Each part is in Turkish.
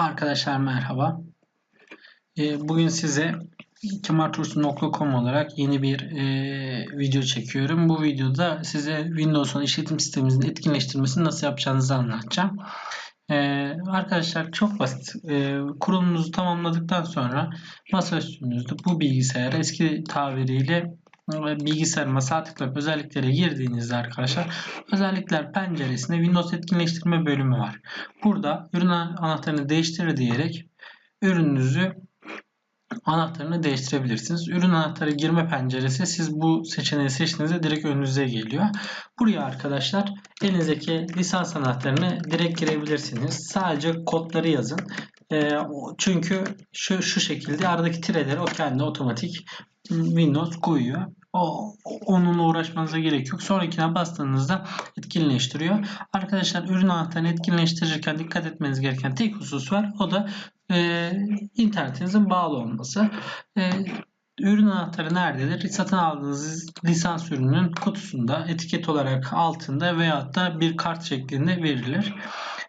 Arkadaşlar merhaba. Ee, Bugün size kemaltursun.com olarak yeni bir e, video çekiyorum. Bu videoda size Windows'un işletim sistemimizin etkinleştirmesini nasıl yapacağınızı anlatacağım. Ee, Arkadaşlar çok basit. Ee, Kurulumunuzu tamamladıktan sonra masaüstünüzde bu bilgisayara eski tabiriyle bilgisayarıma sağ tıklayıp özelliklere girdiğinizde arkadaşlar özellikler penceresinde Windows etkinleştirme bölümü var. Burada ürün anahtarını değiştir diyerek ürününüzü anahtarını değiştirebilirsiniz. Ürün anahtarı girme penceresi siz bu seçeneği seçtiğinizde direkt önünüze geliyor. Buraya arkadaşlar elinizdeki lisans anahtarını direkt girebilirsiniz. Sadece kodları yazın. E, çünkü şu, şu şekilde aradaki tireleri o kendi otomatik Windows koyuyor. Onunla uğraşmanıza gerek yok. Sonrakine bastığınızda etkinleştiriyor. Arkadaşlar ürün anahtarını etkinleştirirken dikkat etmeniz gereken tek husus var. O da e, internetinizin bağlı olması. E, ürün anahtarı nerededir? Satın aldığınız lisans ürünün kutusunda etiket olarak altında veyahut da bir kart şeklinde verilir.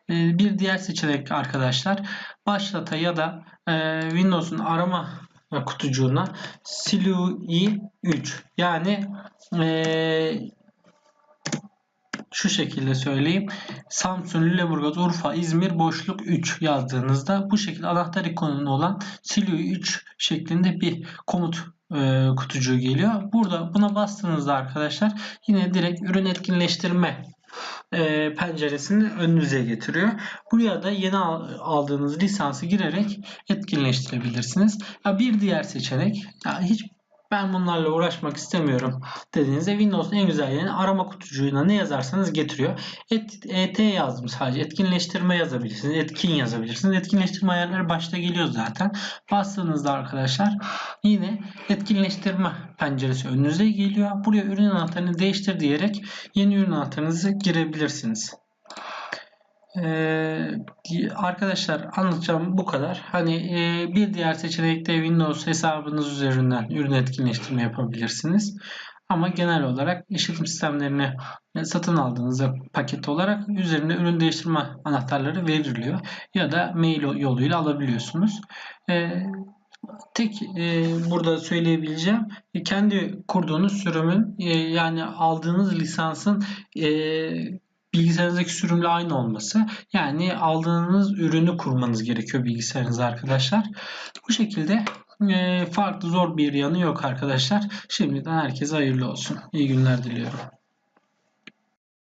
E, bir diğer seçenek arkadaşlar başlata ya da e, Windows'un arama kutucuğuna Silui 3 yani ee, şu şekilde söyleyeyim. Samsun, Lüleburgaz, Urfa, İzmir boşluk 3 yazdığınızda bu şekilde anahtar ikonunun olan Silui 3 şeklinde bir komut e, kutucuğu geliyor. Burada buna bastığınızda arkadaşlar yine direkt ürün etkinleştirme e, penceresini önünüze getiriyor. Buraya da yeni aldığınız lisansı girerek etkinleştirebilirsiniz. Ya bir diğer seçenek ya hiç ben bunlarla uğraşmak istemiyorum dediğinizde Windows'un en güzel yerini arama kutucuğuna ne yazarsanız getiriyor. Et, ET yazdım sadece. Etkinleştirme yazabilirsiniz. Etkin yazabilirsiniz. Etkinleştirme ayarları başta geliyor zaten. Bastığınızda arkadaşlar yine etkinleştirme penceresi önünüze geliyor. Buraya ürün anahtarını değiştir diyerek yeni ürün anahtarınızı girebilirsiniz. Ee, arkadaşlar anlatacağım bu kadar. Hani e, bir diğer seçenekte Windows hesabınız üzerinden ürün etkinleştirme yapabilirsiniz. Ama genel olarak işletim sistemlerini satın aldığınız paket olarak üzerinde ürün değiştirme anahtarları veriliyor. Ya da mail yoluyla alabiliyorsunuz. Ee, tek e, burada söyleyebileceğim kendi kurduğunuz sürümün e, yani aldığınız lisansın e, bilgisayarınızdaki sürümle aynı olması. Yani aldığınız ürünü kurmanız gerekiyor bilgisayarınıza arkadaşlar. Bu şekilde e, farklı zor bir yanı yok arkadaşlar. Şimdiden herkese hayırlı olsun. İyi günler diliyorum.